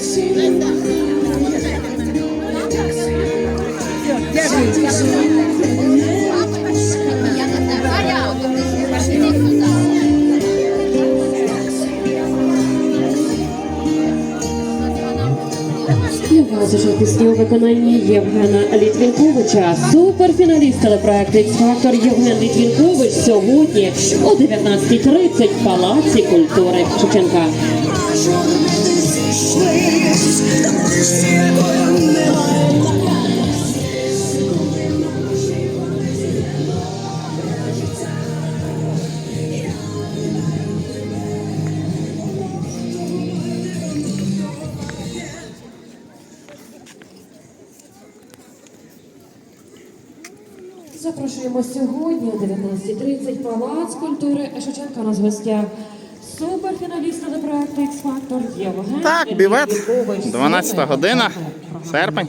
Співати ж пісні у виконанні Євгена Літвінковича. Суперфіналіст телепроекту «X-Factor» Євген Літвінкович сьогодні о 19.30 в Палаці культури Шевченка. Запрошуємо сьогодні о 19.30 Палац культури Шевченка. У нас гостя. Суперфіналіста до проекту «X-Factor» Євген Так, бівет, 12 година, серпень.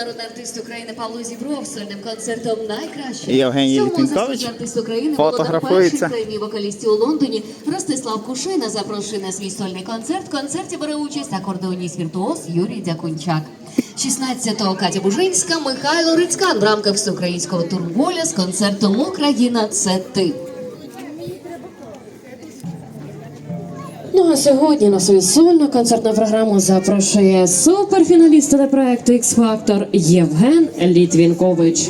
Народний артист України Павло Зібров сольним концертом найкраще. Євгеній Літвінкович артист України фотографується. премії вокалістів у Лондоні. Ростислав Кушина запрошує на свій сольний концерт. В концерті бере участь акордеоніст віртуоз Юрій Дякунчак. 16-го Катя Бужинська, Михайло Рицькан в рамках всеукраїнського турболя з концертом Україна це ти. Ну а сьогодні на свою сольну концертну програму запрошує суперфіналіст телепроекту «X-Factor» Євген Літвінкович.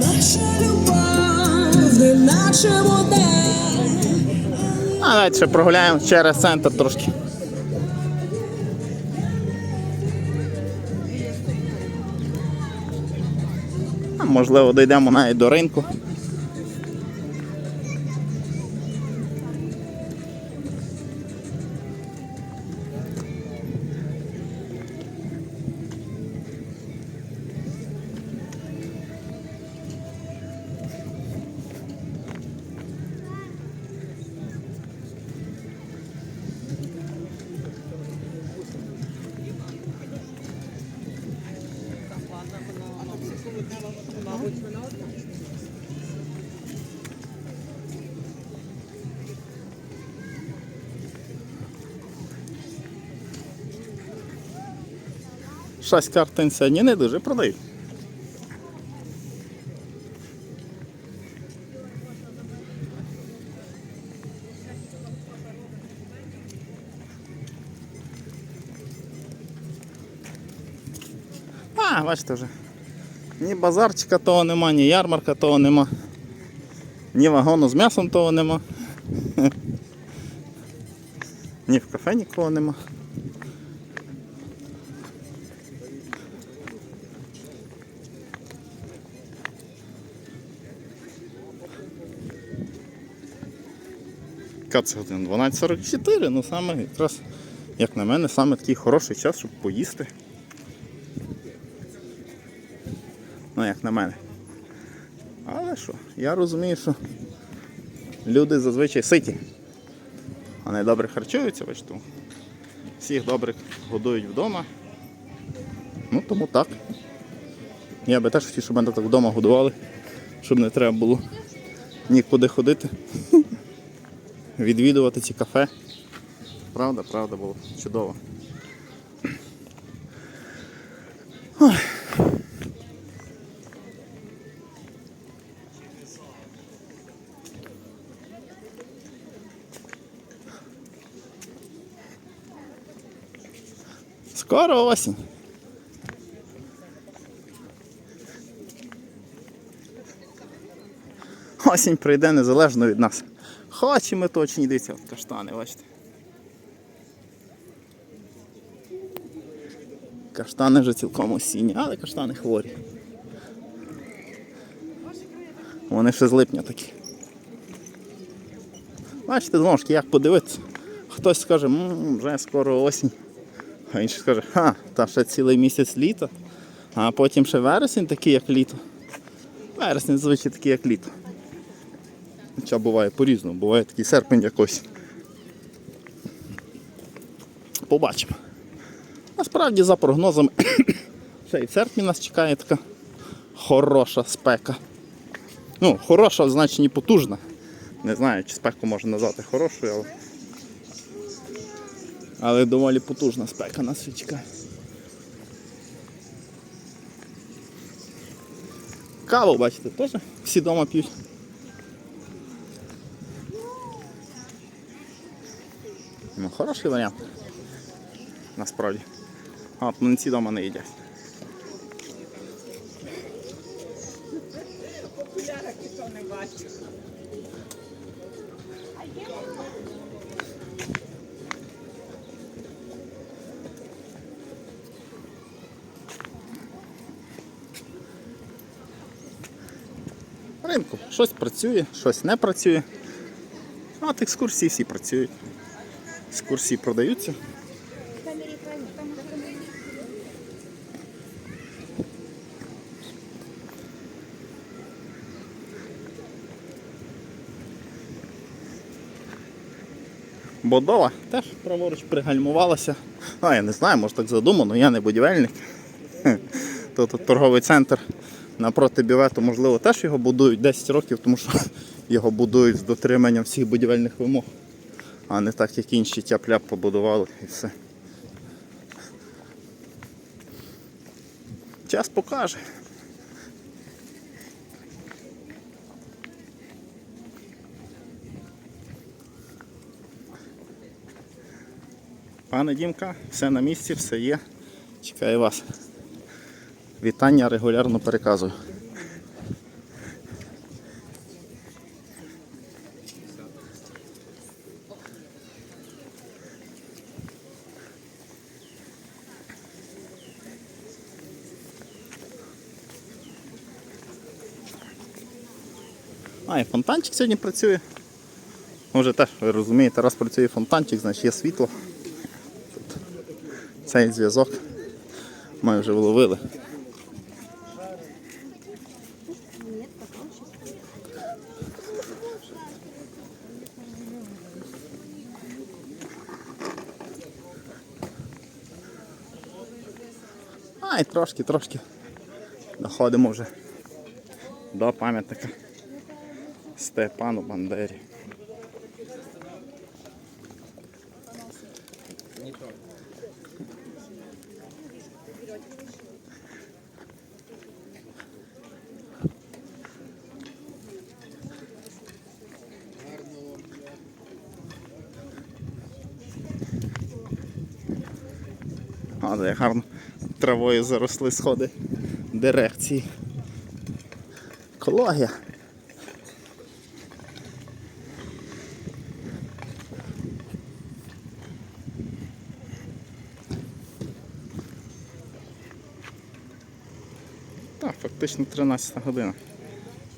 Наша любов, не наче вода. А давайте ще прогуляємо через центр трошки. Можливо, дійдемо навіть до ринку. Щось картин сьогодні не дуже продають. А, бачите вже. Ні базарчика того нема, ні ярмарка того нема. Ні вагону з м'ясом того нема. Ні в кафе нікого нема. Це година? 12.44, ну саме якраз, як на мене, саме такий хороший час, щоб поїсти. Ну, як на мене. Але що, я розумію, що люди зазвичай ситі. Вони добре харчуються, бачите. Всіх добре годують вдома. Ну тому так. Я би теж хотів, щоб мене так вдома годували, щоб не треба було нікуди ходити. Відвідувати ці кафе. Правда, правда було чудово. Скоро осінь. Осінь прийде незалежно від нас. Хочемо точні, дивіться, каштани, бачите. Каштани вже цілком осінні, але каштани хворі. Вони ще з липня такі. Бачите, знову ж таки, як подивитися. Хтось скаже, вже скоро осінь. А інший скаже, ха, та ще цілий місяць літо, а потім ще вересень такий, як літо. Вересень зазвичай такий, як літо. Хоча буває по-різному, буває такий серпень якось. Побачимо. Насправді, за прогнозами, ще й в серпні нас чекає така хороша спека. Ну, хороша в потужна. Не знаю, чи спеку можна назвати хорошою, але. Але доволі потужна спека нас ще чекає. Каву, бачите, теж всі вдома п'ють. Ну, хороший варіант. Насправді. От млинці вдома не їдять. Ринку. Щось працює, щось не працює. А от екскурсії всі працюють. Екскурсії продаються. Бодова теж праворуч пригальмувалася. А, я не знаю, може так задумано, я не будівельник. Тут торговий центр напроти бювету, можливо, теж його будують 10 років, тому що його будують з дотриманням всіх будівельних вимог, а не так, як інші тяп-ляп побудували і все. Час покаже. Пане Дімка, все на місці, все є. Чекаю вас. Вітання регулярно переказую. А, і фонтанчик сьогодні працює. Може теж, ви розумієте, раз працює фонтанчик, значить є світло. Тут цей зв'язок ми вже вловили. І трошки, трошки доходимо вже до пам'ятника Степану Бандері. А, де гарно травою заросли сходи дирекції. Екологія. Так, фактично 13 година.